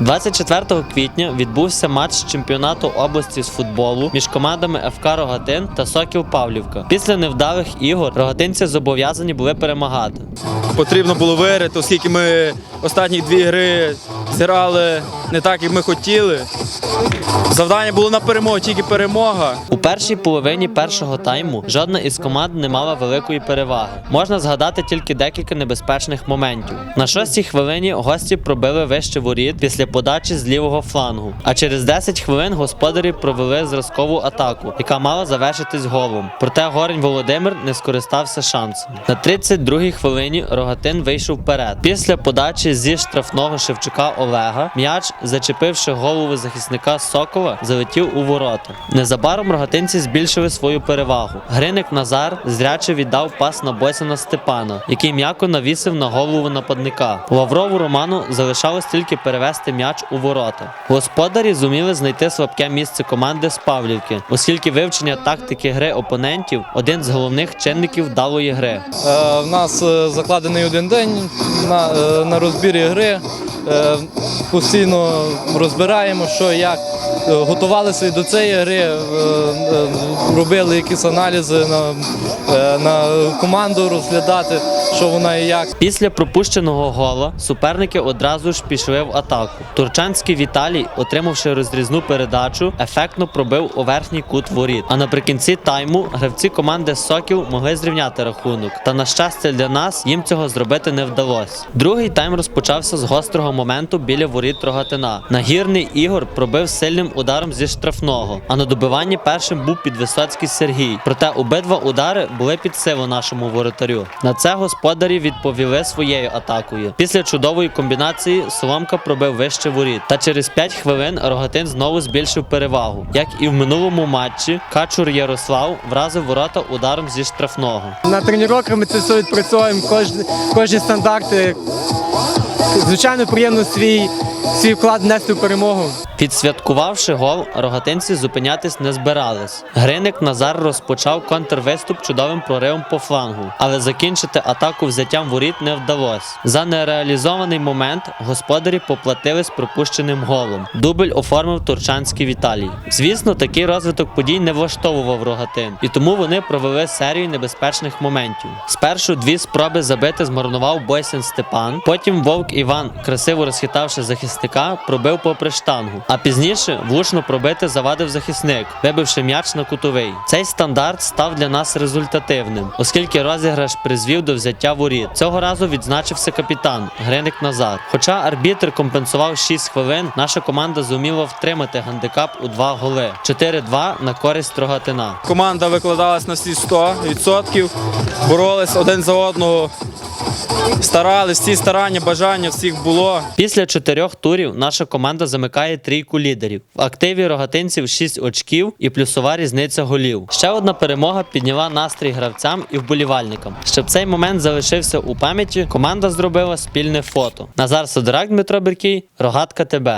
24 квітня відбувся матч чемпіонату області з футболу між командами ФК Рогатин та Сокіл Павлівка. Після невдалих ігор рогатинці зобов'язані були перемагати. Потрібно було виграти, оскільки ми останні дві гри зіграли не так, як ми хотіли. Завдання було на перемогу, тільки перемога. У першій половині першого тайму жодна із команд не мала великої переваги. Можна згадати тільки декілька небезпечних моментів. На шостій хвилині гості пробили вище воріт після подачі з лівого флангу. А через 10 хвилин господарі провели зразкову атаку, яка мала завершитись голом. Проте Горень Володимир не скористався шансом. На 32-й хвилині Рогатин вийшов вперед. Після подачі зі штрафного Шевчука Олега м'яч, зачепивши голову захисника Сокола, залетів у ворота. Незабаром рогатинці збільшили свою перевагу. Гриник Назар зряче віддав пас на Босіна Степана, який м'яко навісив на голову нападника. Лаврову Роману залишалось тільки перевести м'яч у ворота. Господарі зуміли знайти слабке місце команди з Павлівки, оскільки вивчення тактики гри опонентів один з головних чинників вдалої гри. Е, В нас е, закладений один день на, е, на розбірі гри. Е, Постійно розбираємо, що як Е, готувалися до цієї гри, е, робили якісь аналізи на, на команду, розглядати, що вона і як. Після пропущеного гола суперники одразу ж пішли в атаку. Турчанський Віталій, отримавши розрізну передачу, ефектно пробив у верхній кут воріт. А наприкінці тайму гравці команди Сокіл могли зрівняти рахунок. Та на щастя для нас їм цього зробити не вдалося. Другий тайм розпочався з гострого моменту біля воріт Рогатина. Нагірний Ігор пробив сильним ударом зі штрафного. А на добиванні першим був підвисоцький Сергій. Проте обидва удари були під силу нашому воротарю. На це господарі відповіли своєю атакою. Після чудової комбінації Соломка пробив вище воріт. Та через 5 хвилин Рогатин знову збільшив перевагу. Як і в минулому матчі, Качур Ярослав вразив ворота ударом зі штрафного. На тренуваннях ми це все відпрацьовуємо, кожні стандарти. Звичайно, приємно свій, свій вклад внести в перемогу. Відсвяткувавши гол, рогатинці зупинятись не збирались. Гриник Назар розпочав контрвиступ чудовим проривом по флангу, але закінчити атаку взяттям воріт не вдалося. За нереалізований момент господарі поплатились пропущеним голом. Дубль оформив турчанський Віталій. Звісно, такий розвиток подій не влаштовував рогатин, і тому вони провели серію небезпечних моментів. Спершу дві спроби забити змарнував Бойсен Степан. Потім Вовк Іван, красиво розхитавши захисника, пробив попри штангу. А пізніше влучно пробити завадив захисник, вибивши м'яч на кутовий. Цей стандарт став для нас результативним, оскільки розіграш призвів до взяття воріт. Цього разу відзначився капітан Гриник Назар. Хоча арбітр компенсував 6 хвилин, наша команда зуміла втримати гандикап у два голи 4-2 на користь Рогатина. Команда викладалась на всі 100%, боролись один за одного, старались, всі старання, бажання всіх було. Після чотирьох турів наша команда замикає трійку лідерів. В активі рогатинців 6 очків і плюсова різниця голів. Ще одна перемога підняла настрій гравцям і вболівальникам. Щоб цей момент залишився у пам'яті, команда зробила спільне фото. Назар Сидорак, Дмитро Беркій, Рогатка ТБ.